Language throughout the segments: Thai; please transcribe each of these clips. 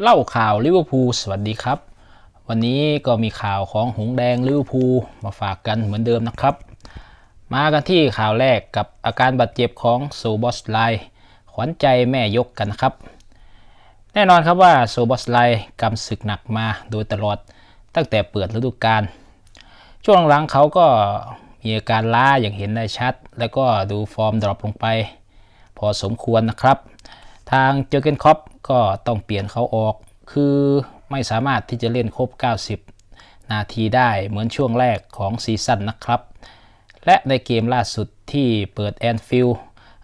เล่าข่าวลิเวอร์พูลสวัสดีครับ วันนี้ก็มีข่าวของหงแดงลิเวอร์พูลมาฝากกันเหมือนเดิมนะครับ มากันที่ข่าวแรกกับอาการบาดเจ็บของโซบอสไลขวัญใจแม่ยกกันนะครับ แน่นอนครับว่าโซบอสไลกำศึกหนักมาโดยตลอดตั้งแต่เปิดฤดูกาลช่วงหลังๆเขาก็มีอาการล้าอย่างเห็นได้ชัด แล้วก็ดูฟอร์มดรอปลงไป พอสมควรนะครับ ทางเจอเกนคอปก็ต้องเปลี่ยนเขาออก คือไม่สามารถที่จะเล่นครบ 90 นาทีได้เหมือนช่วงแรกของซีซั่นนะครับ และในเกมล่าสุดที่เปิดแอนฟิล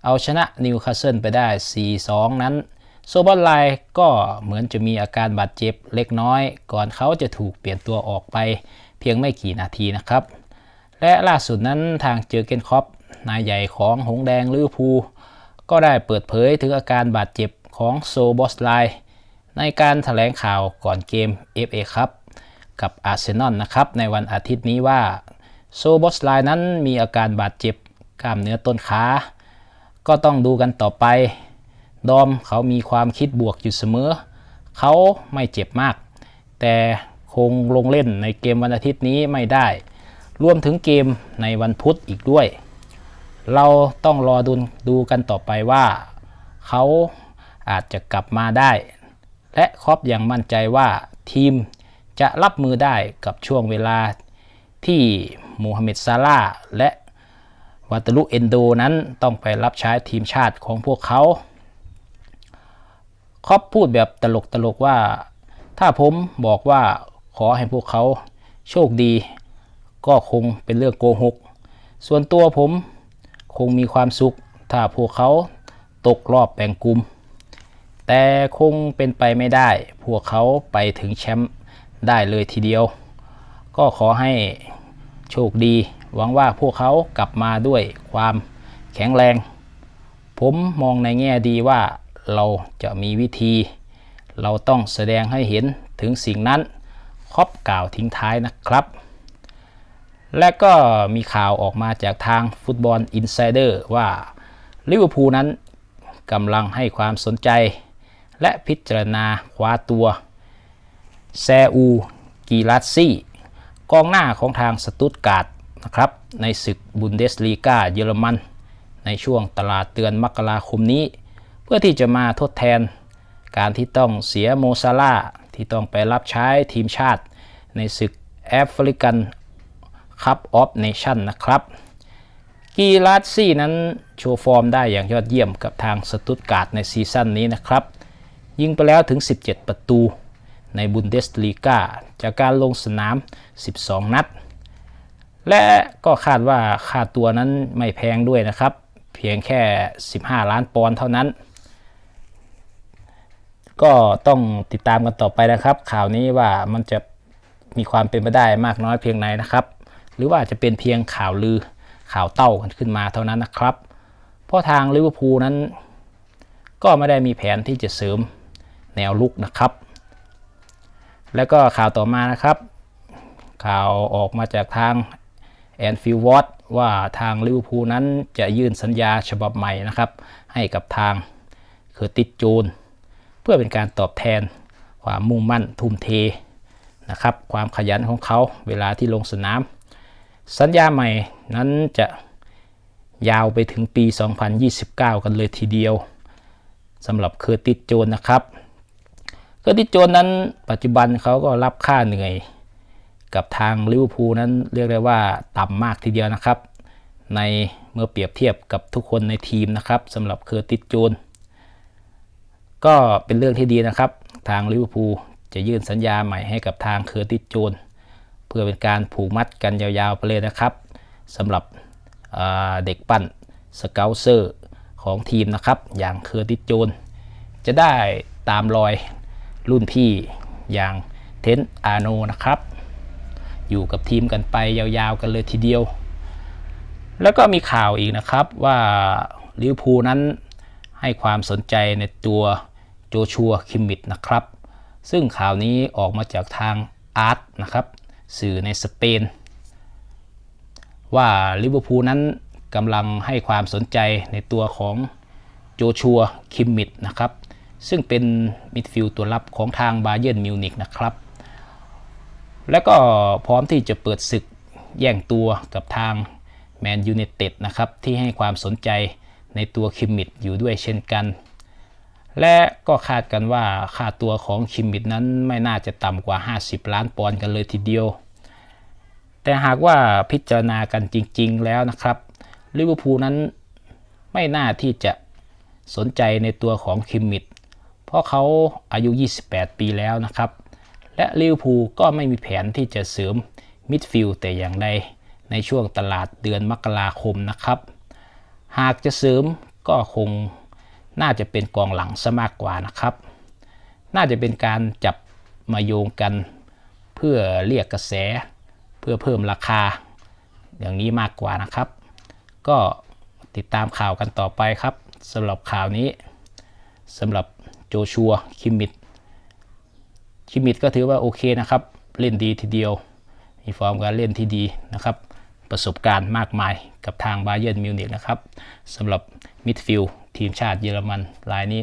เอาชนะนิวคาสเซิลไปได้ 4-2 นั้นโซบอลไลก็เหมือนจะมีอาการบาดเจ็บเล็กน้อย ก่อนเขาจะถูกเปลี่ยนตัวออกไปเพียงไม่กี่นาทีนะครับ และล่าสุดนั้นทางเจอเกนคอปนายใหญ่ของหงแดงลิเวอร์พูล ก็ได้เปิดเผยถึงอาการบาดเจ็บของโซบอสไลในการถแถลงข่าวก่อนเกม FA ครับกับอาร์เซนอลนะครับในวันอาทิตย์นี้ว่าโซบอสไลนั้นมีอาการบาดเจ็บกล้ามเนื้อต้นขา ก็ต้องดูกันต่อไป ดอมเขามีความคิดบวกอยู่เสมอ เขาไม่เจ็บมาก แต่คงลงเล่นในเกมวันอาทิตย์นี้ไม่ได้ รวมถึงเกมในวันพุธอีกด้วย เราต้องรอดูดูกันต่อไปว่า เขาอาจจะกลับมาได้ และครอปยังมั่นใจว่าทีมจะรับมือได้กับช่วงเวลาที่มูฮัมหม็ดซาลาและวัตลุเอนโดนั้นต้องไปรับใช้ทีมชาติของพวกเขาครอปพูดแบบตลกตลกว่า ถ้าผมบอกว่าขอให้พวกเขาโชคดี ก็คงเป็นเรื่องโกหก ส่วนตัวผม คงมีความสุข ถ้าพวกเขาตกรอบแบ่งกลุ่ม แต่คงเป็นไปไม่ได้ พวกเขาไปถึงแชมป์ได้เลยทีเดียว ก็ขอให้โชคดี หวังว่าพวกเขากลับมาด้วยความแข็งแรง ผมมองในแง่ดีว่าเราจะมีวิธี เราต้องแสดงให้เห็นถึงสิ่งนั้นครอบกล่าวทิ้งท้ายนะครับ และก็มีข่าวออกมาจากทางฟุตบอลอินไซเดอร์ว่าลิเวอร์พูลนั้นกำลังให้ความสนใจ และพิจารณาคว้าตัว แซอู กีรัสซี่ กองหน้าของทางสตุตการ์ดนะครับ ในศึกบุนเดสลีกาเยอรมัน ในช่วงตลาดเตือนมกราคมนี้ เพื่อที่จะมาทดแทน การที่ต้องเสียโมซาลาที่ต้องไปรับใช้ทีมชาติ ในศึกแอฟริกัน คัพออฟเนชั่นนะครับกีรัสซี่นั้นโชว์ฟอร์มได้อย่างยอดเยี่ยมกับทางสตุตการ์ดในซีซั่นนี้นะครับ ยิงไปแล้วถึง 17 ประตูในบุนเดสลีกาจากการลงสนาม 12 นัด และก็คาดว่าค่าตัวนั้นไม่แพงด้วยนะครับ เพียงแค่ 15 ล้านปอนด์เท่านั้น ก็ต้องติดตามกันต่อไปนะครับ ข่าวนี้ว่ามันจะมีความเป็นไปได้มากน้อยเพียงไหนนะครับ หรือว่าจะเป็นเพียงข่าวลือข่าวเต้ากันขึ้นมาเท่านั้นนะครับ เพราะทางลิเวอร์พูลนั้น ก็ไม่ได้มีแผนที่จะเสริมแนวลุกนะครับ แล้วก็ข่าวต่อมานะครับ ข่าวออกมาจากทางแอนฟิลวอตว่าทางลิเวอร์พูลนั้นจะยื่นสัญญาฉบับใหม่นะครับ ให้กับทางเคอร์ติสโจนเพื่อเป็นการตอบแทนความมุ่งมั่นทุ่มเทนะครับ ความขยันของเขาเวลาที่ลงสนาม สัญญาใหม่นั้นจะยาวไปถึงปี 2029 กันเลยทีเดียวสำหรับเคอร์ติสโจนนะครับ เคอร์ติสโจนนั้นปัจจุบันเขาก็รับค่าเหนื่อย กับทางลิเวอร์พูลนั้นเรียกได้ว่าต่ำมากทีเดียวนะครับ ในเมื่อเปรียบเทียบกับทุกคนในทีมนะครับสำหรับเคอร์ติสโจน ก็เป็นเรื่องที่ดีนะครับ ทางลิเวอร์พูลจะยื่นสัญญาใหม่ให้กับทางเคอร์ติสโจน เพื่อเป็นการผูกมัดกันยาวๆไปเลยนะครับสำหรับเด็กปั้นสเกลเซอร์ของทีมนะครับ อย่างเคอร์ติสโจน จะได้ตามรอยรุ่นพี่อย่างเทนอาโนนะครับ อยู่กับทีมกันไปยาวๆกันเลยทีเดียว แล้วก็มีข่าวอีกนะครับว่าลิเวอร์พูลนั้นให้ความสนใจในตัวโจชัวคิมมิดนะครับ ซึ่งข่าวนี้ออกมาจากทางอาร์ตนะครับ สื่อในสเปน ว่าลิเวอร์พูลนั้นกำลังให้ความสนใจในตัวของโจชัวคิมมิดนะครับ ซึ่งเป็นมิดฟิลด์ตัวรับของทางบาเยิร์นมิวนิกนะครับ แล้วก็พร้อมที่จะเปิดศึกแย่งตัวกับทางแมนยู i นเต็ดนะครับ ที่ให้ความสนใจในตัวคิมมิดอยู่ด้วยเช่นกัน และก็คาดกันว่าค่าตัวของคิมมิดนั้นไม่น่าจะต่ำกว่า 50 ล้านปอนด์กันเลยทีเดียว แต่หากว่าพิจารณากันจริง ๆ แล้วนะครับลิเวอร์พูลนั้นไม่น่าที่จะสนใจในตัวของคิมมิดเพราะเขาอายุ 28 ปีแล้วนะครับ และลิเวอร์พูลก็ไม่มีแผนที่จะเสริมมิดฟิลด์แต่อย่างใดในช่วงตลาดเดือนมกราคมนะครับ หากจะเสริมก็คง น่าจะเป็นกองหลังซะมากกว่านะครับ น่าจะเป็นการจับมาโยงกันเพื่อเรียกกระแส เพื่อเพิ่มราคา อย่างนี้มากกว่านะครับ ก็ติดตามข่าวกันต่อไปครับสำหรับข่าวนี้สำหรับโจชัวคิมมิดคิมมิดก็ถือว่าโอเคนะครับ เล่นดีทีเดียว มีฟอร์มการเล่นที่ดีนะครับ ประสบการณ์มากมายกับทางบาเยิร์นมิวนิกนะครับสำหรับมิดฟิลด์ ทีมชาติเยอรมันรายนี้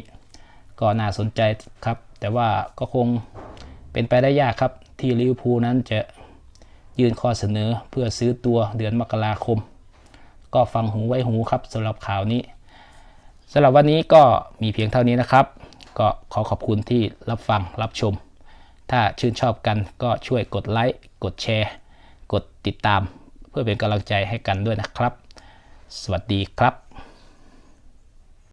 ก็น่าสนใจครับ แต่ว่าก็คงเป็นไปได้ยากครับ ที่ลิเวอร์พูลนั้นจะยื่นข้อเสนอเพื่อซื้อตัวเดือนมกราคม ก็ฟังหูไว้หูครับสำหรับข่าวนี้สำหรับวันนี้ก็มีเพียงเท่านี้นะครับ ก็ขอขอบคุณที่รับฟังรับชม ถ้าชื่นชอบกันก็ช่วยกดไลค์กดแชร์ กดติดตาม เพื่อเป็นกำลังใจให้กันด้วยนะครับ สวัสดีครับ